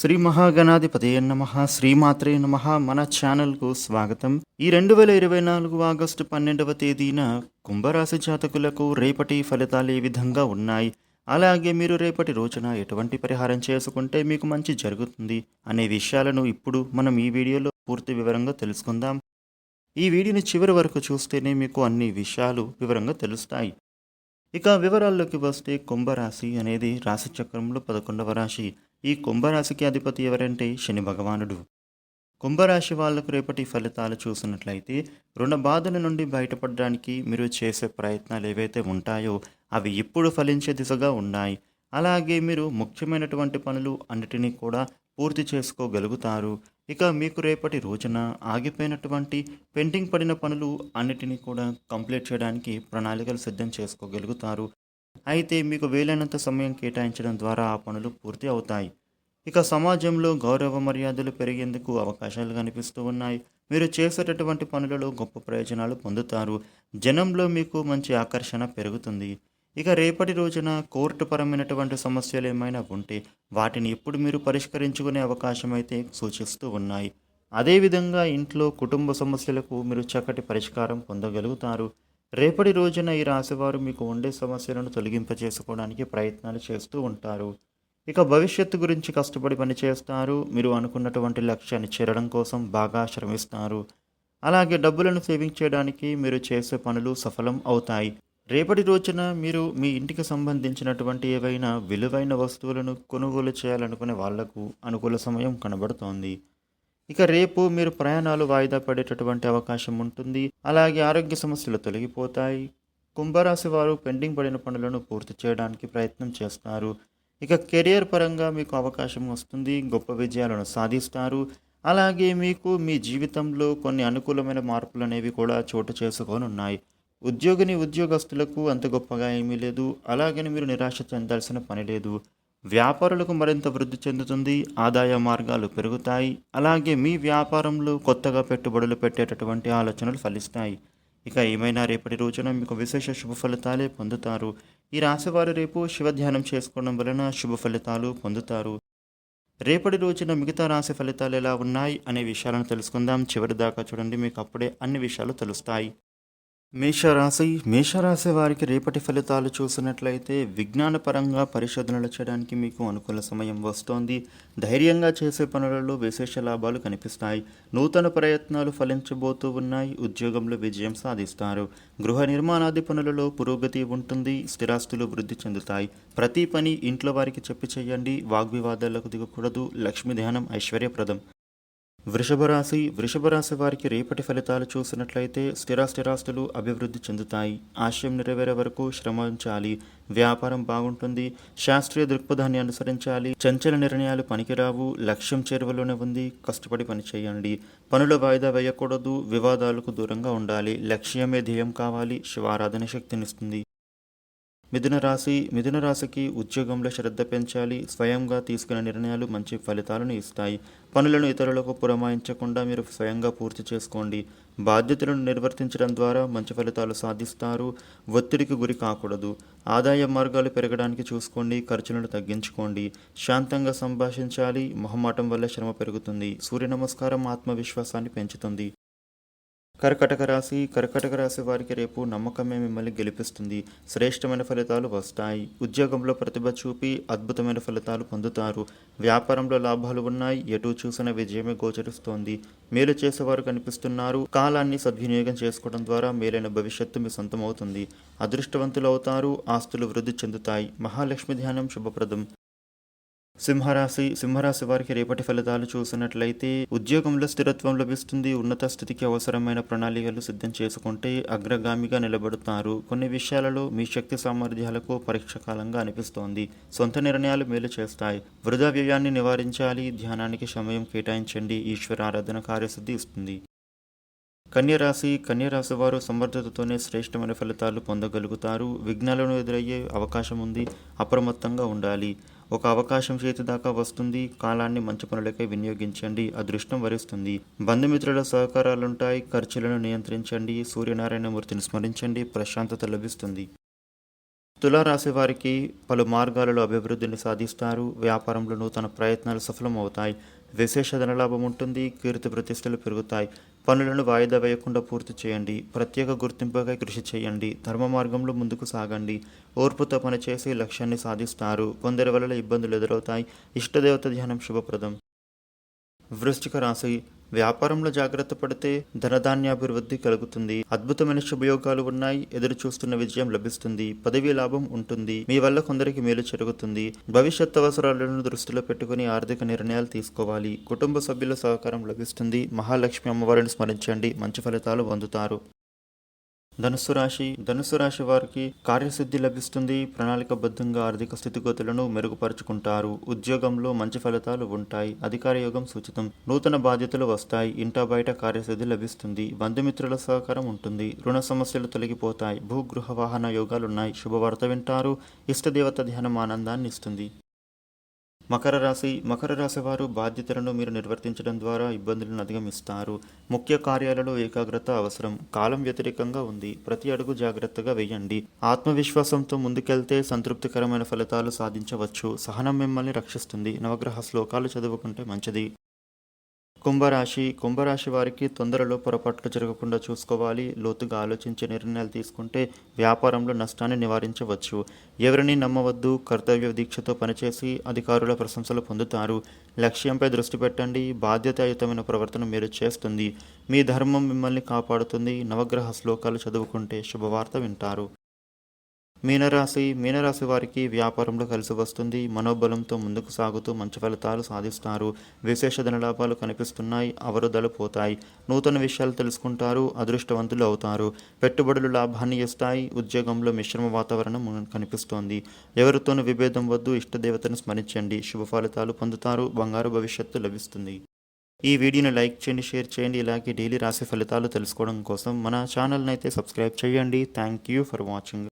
శ్రీ మహాగణాధిపతి నమ శ్రీమాత్రే నమ. మన ఛానల్కు స్వాగతం. ఈ రెండు వేల ఇరవై నాలుగు ఆగస్టు పన్నెండవ తేదీన కుంభరాశి జాతకులకు రేపటి ఫలితాలు ఏ విధంగా ఉన్నాయి? అలాగే మీరు రేపటి రోజున ఎటువంటి పరిహారం చేసుకుంటే మీకు మంచి జరుగుతుంది అనే విషయాలను ఇప్పుడు మనం ఈ వీడియోలో పూర్తి వివరంగా తెలుసుకుందాం. ఈ వీడియోని చివరి వరకు చూస్తేనే మీకు అన్ని విషయాలు వివరంగా తెలుస్తాయి. ఇక వివరాల్లోకి వస్తే కుంభరాశి అనేది రాశి చక్రంలో పదకొండవ రాశి. ఈ కుంభరాశికి అధిపతి ఎవరంటే శని భగవానుడు. కుంభరాశి వాళ్ళకు రేపటి ఫలితాలు చూసినట్లయితే రుణ బాధల నుండి బయటపడడానికి మీరు చేసే ప్రయత్నాలు ఏవైతే ఉంటాయో అవి ఇప్పుడు ఫలించే దిశగా ఉన్నాయి. అలాగే మీరు ముఖ్యమైనటువంటి పనులు అన్నిటినీ కూడా పూర్తి చేసుకోగలుగుతారు. ఇక మీకు రేపటి రోజున ఆగిపోయినటువంటి పెండింగ్ పడిన పనులు అన్నిటినీ కూడా కంప్లీట్ చేయడానికి ప్రణాళికలు సిద్ధం చేసుకోగలుగుతారు. అయితే మీకు వీలైనంత సమయం కేటాయించడం ద్వారా ఆ పనులు పూర్తి అవుతాయి. ఇక సమాజంలో గౌరవ మర్యాదలు పెరిగేందుకు అవకాశాలు కనిపిస్తూ ఉన్నాయి. మీరు చేసేటటువంటి పనులలో గొప్ప ప్రయోజనాలు పొందుతారు. జనంలో మీకు మంచి ఆకర్షణ పెరుగుతుంది. ఇక రేపటి రోజున కోర్టు పరమైనటువంటి సమస్యలు ఏమైనా ఉంటే వాటిని ఇప్పుడు మీరు పరిష్కరించుకునే అవకాశం అయితే సూచిస్తూ ఉన్నాయి. అదేవిధంగా ఇంట్లో కుటుంబ సమస్యలకు మీరు చక్కటి పరిష్కారం పొందగలుగుతారు. రేపటి రోజున ఈ రాశివారు మీకు ఉండే సమస్యలను తొలగింపజేసుకోవడానికి ప్రయత్నాలు చేస్తూ ఉంటారు. ఇక భవిష్యత్తు గురించి కష్టపడి పనిచేస్తారు. మీరు అనుకున్నటువంటి లక్ష్యాన్ని చేరడం కోసం బాగా శ్రమిస్తారు. అలాగే డబ్బులను సేవింగ్ చేయడానికి మీరు చేసే పనులు సఫలం అవుతాయి. రేపటి రోజున మీరు మీ ఇంటికి సంబంధించినటువంటి ఏవైనా విలువైన వస్తువులను కొనుగోలు చేయాలనుకునే వాళ్ళకు అనుకూల సమయం కనబడుతోంది. ఇక రేపు మీరు ప్రయాణాలు వాయిదా పడేటటువంటి అవకాశం ఉంటుంది. అలాగే ఆరోగ్య సమస్యలు తొలగిపోతాయి. కుంభరాశి వారు పెండింగ్ పడిన పనులను పూర్తి చేయడానికి ప్రయత్నం చేస్తారు. ఇక కెరియర్ పరంగా మీకు అవకాశం వస్తుంది. గొప్ప విజయాలను సాధిస్తారు. అలాగే మీకు మీ జీవితంలో కొన్ని అనుకూలమైన మార్పులు అనేవి కూడా చోటు చేసుకొని ఉన్నాయి. ఉద్యోగిని ఉద్యోగస్తులకు అంత గొప్పగా ఏమీ లేదు. అలాగని మీరు నిరాశ చెందాల్సిన పని లేదు. వ్యాపారులకు మరింత వృద్ధి చెందుతుంది ఆదాయ మార్గాలు పెరుగుతాయి అలాగే మీ వ్యాపారంలో కొత్తగా పెట్టుబడులు పెట్టేటటువంటి ఆలోచనలు ఫలిస్తాయి. ఇక ఏమైనా రేపటి రోజున మీకు విశేష శుభ ఫలితాలే పొందుతారు. ఈ రాశివారు రేపు శివధ్యానం చేసుకోవడం వలన శుభ ఫలితాలు పొందుతారు. రేపటి రోజున మిగతా రాశి ఫలితాలు ఎలా ఉన్నాయి అనే విషయాలను తెలుసుకుందాం. చివరి దాకా చూడండి మీకు అప్పుడే అన్ని విషయాలు తెలుస్తాయి. మేషరాశి మేషరాశి వారికి రేపటి ఫలితాలు చూసినట్లయితే విజ్ఞానపరంగా పరిశోధనలు చేయడానికి మీకు అనుకూల సమయం వస్తోంది. ధైర్యంగా చేసే పనులలో విశేష లాభాలు కనిపిస్తాయి. నూతన ప్రయత్నాలు ఫలించబోతూ ఉన్నాయి. ఉద్యోగంలో విజయం సాధిస్తారు. గృహ నిర్మాణాది పనులలో పురోగతి ఉంటుంది. స్థిరాస్తులు వృద్ధి చెందుతాయి. ప్రతి పని ఇంట్లో వారికి చెప్పి చేయండి. వాగ్వివాదాలకు దిగకూడదు. లక్ష్మీ ధ్యానం ఐశ్వర్యప్రదం. వృషభరాశి వృషభరాశి వారికి రేపటి ఫలితాలు చూసినట్లయితే స్థిరాస్థిరాస్తులు అభివృద్ధి చెందుతాయి. ఆశయం నెరవేరే వరకు శ్రమించాలి వ్యాపారం బాగుంటుంది. శాస్త్రీయ దృక్పథాన్ని అనుసరించాలి. చంచల నిర్ణయాలు పనికిరావు. లక్ష్యం చేరువలోనే ఉంది. కష్టపడి పని చేయండి. పనుల వాయిదా వేయకూడదు. వివాదాలకు దూరంగా ఉండాలి. లక్ష్యమే ధ్యేయం కావాలి. శివారాధన శక్తినిస్తుంది. మిథున రాశి మిథున రాశికి ఉద్యోగంలో శ్రద్ధ పెంచాలి స్వయంగా తీసుకునే నిర్ణయాలు మంచి ఫలితాలను ఇస్తాయి. పనులను ఇతరులకు పురమాయించకుండా మీరు స్వయంగా పూర్తి చేసుకోండి. బాధ్యతలను నిర్వర్తించడం ద్వారా మంచి ఫలితాలు సాధిస్తారు. ఒత్తిడికి గురి కాకూడదు. ఆదాయ మార్గాలు పెరగడానికి చూసుకోండి ఖర్చులను తగ్గించుకోండి. శాంతంగా సంభాషించాలి మొహమాటం వల్ల శ్రమ పెరుగుతుంది. సూర్య నమస్కారం ఆత్మవిశ్వాసాన్ని పెంచుతుంది. కర్కటక రాశి కర్కటక రాశి వారికి రేపు నమ్మకమే మిమ్మల్ని గెలిపిస్తుంది. శ్రేష్టమైన ఫలితాలు వస్తాయి. ఉద్యోగంలో ప్రతిభ చూపి అద్భుతమైన ఫలితాలు పొందుతారు. వ్యాపారంలో లాభాలు ఉన్నాయి. ఎటు చూసిన విజయమే గోచరిస్తోంది. మేలు చేసేవారు కనిపిస్తున్నారు. కాలాన్ని సద్వినియోగం చేసుకోవడం ద్వారా మేలైన భవిష్యత్తు మీ సొంతమవుతుంది. అదృష్టవంతులు అవుతారు. ఆస్తులు వృద్ధి చెందుతాయి. మహాలక్ష్మి ధ్యానం శుభప్రదం. సింహరాశి సింహరాశి వారికి రేపటి ఫలితాలు చూసినట్లయితే ఉద్యోగంలో స్థిరత్వం లభిస్తుంది ఉన్నత స్థితికి అవసరమైన ప్రణాళికలు సిద్ధం చేసుకుంటే అగ్రగామిగా నిలబడుతారు. కొన్ని విషయాలలో మీ శక్తి సామర్థ్యాలకు పరీక్ష కాలంగా అనిపిస్తోంది. సొంత నిర్ణయాలు మేలు చేస్తాయి. వృధా వ్యయాన్ని నివారించాలి. ధ్యానానికి సమయం కేటాయించండి. ఈశ్వర ఆరాధన కార్యసిద్ధి ఇస్తుంది. కన్యరాశి కన్యరాశి వారు సమర్థతతోనే శ్రేష్టమైన ఫలితాలు పొందగలుగుతారు. విఘ్నాలను ఎదురయ్యే అవకాశం ఉంది. అప్రమత్తంగా ఉండాలి. ఒక అవకాశం చేతి దాకా వస్తుంది. కాలాన్ని మంచి పనులకై వినియోగించండి. అదృష్టం వరిస్తుంది. బంధుమిత్రుల సహకారాలుంటాయి. ఖర్చులను నియంత్రించండి. సూర్యనారాయణమూర్తిని స్మరించండి. ప్రశాంతత లభిస్తుంది. తులారాశి వారికి పలు మార్గాలలో అభివృద్ధిని సాధిస్తారు. వ్యాపారంలో నూతన ప్రయత్నాలు సఫలమవుతాయి. విశేష ధనలాభం ఉంటుంది కీర్తి ప్రతిష్టలు పెరుగుతాయి. పనులను వాయిదా వేయకుండా పూర్తి చేయండి. ప్రత్యేక గుర్తింపుగా కృషి చేయండి. ధర్మ మార్గంలో ముందుకు సాగండి. ఓర్పుతో పనిచేసి లక్ష్యాన్ని సాధిస్తారు. కొందరి వల్ల ఇబ్బందులు ఎదురవుతాయి. ఇష్టదేవత ధ్యానం శుభప్రదం. వృష్టిక రాశి వ్యాపారంలో జాగ్రత్త పడితే ధనధాన్యాభివృద్ధి కలుగుతుంది. అద్భుతమైన శుభయోగాలు ఉన్నాయి. ఎదురు చూస్తున్న విజయం లభిస్తుంది. పదవీ లాభం ఉంటుంది. మీ వల్ల కొందరికి మేలు జరుగుతుంది. భవిష్యత్ అవసరాలను దృష్టిలో పెట్టుకుని ఆర్థిక నిర్ణయాలు తీసుకోవాలి. కుటుంబ సభ్యుల సహకారం లభిస్తుంది. మహాలక్ష్మి అమ్మవారిని స్మరించండి. మంచి ఫలితాలు పొందుతారు. ధనుసు రాశి ధనుస్సు రాశి వారికి కార్యసిద్ధి లభిస్తుంది. ప్రణాళికబద్ధంగా ఆర్థిక స్థితిగతులను మెరుగుపరుచుకుంటారు. ఉద్యోగంలో మంచి ఫలితాలు ఉంటాయి. అధికార యోగం సూచితం. నూతన బాధ్యతలు వస్తాయి. ఇంటా బయట కార్యసిద్ధి లభిస్తుంది. బంధుమిత్రుల సహకారం ఉంటుంది. రుణ సమస్యలు తొలగిపోతాయి. భూగృహ వాహన యోగాలున్నాయి. శుభవార్త వింటారు. ఇష్టదేవత ధ్యానం ఆనందాన్ని ఇస్తుంది. మకర రాశి మకర రాశి వారు బాధ్యతలను మీరు నిర్వర్తించడం ద్వారా ఇబ్బందులను అధిగమిస్తారు. ముఖ్య కార్యాలలో ఏకాగ్రత అవసరం. కాలం వ్యతిరేకంగా ఉంది. ప్రతి అడుగు జాగ్రత్తగా వేయండి. ఆత్మవిశ్వాసంతో ముందుకెళ్తే సంతృప్తికరమైన ఫలితాలు సాధించవచ్చు. సహనం మిమ్మల్ని రక్షిస్తుంది. నవగ్రహ శ్లోకాలు చదువుకుంటే మంచిది. కుంభరాశి కుంభరాశి వారికి తొందరలో పొరపాట్లు జరగకుండా చూసుకోవాలి. లోతుగా ఆలోచించే నిర్ణయాలు తీసుకుంటే వ్యాపారంలో నష్టాన్ని నివారించవచ్చు. ఎవరిని నమ్మవద్దు. కర్తవ్య దీక్షతో పనిచేసి అధికారుల ప్రశంసలు పొందుతారు. లక్ష్యంపై దృష్టి పెట్టండి. బాధ్యతాయుతమైన ప్రవర్తన మీరు చేస్తుంది. మీ ధర్మం మిమ్మల్ని కాపాడుతుంది. నవగ్రహ శ్లోకాలు చదువుకుంటే శుభవార్త వింటారు. మీనరాశి మీనరాశి వారికి వ్యాపారంలో కలిసి వస్తుంది. మనోబలంతో ముందుకు సాగుతూ మంచి ఫలితాలు సాధిస్తారు. విశేష ధనలాభాలు కనిపిస్తున్నాయి. అవరోధాలు పోతాయి. నూతన విషయాలు తెలుసుకుంటారు. అదృష్టవంతులు అవుతారు. పెట్టుబడులు లాభాన్ని ఇస్తాయి. ఉద్యోగంలో మిశ్రమ వాతావరణం కనిపిస్తోంది. ఎవరితోనూ విభేదం వద్దు. ఇష్టదేవతను స్మరించండి. శుభ ఫలితాలు పొందుతారు. బంగారు భవిష్యత్తు లభిస్తుంది. ఈ వీడియోని లైక్ చేయండి షేర్ చేయండి. ఇలాగే డైలీ రాసే ఫలితాలు తెలుసుకోవడం కోసం మన ఛానల్ని అయితే సబ్స్క్రైబ్ చేయండి. Thank you for watching.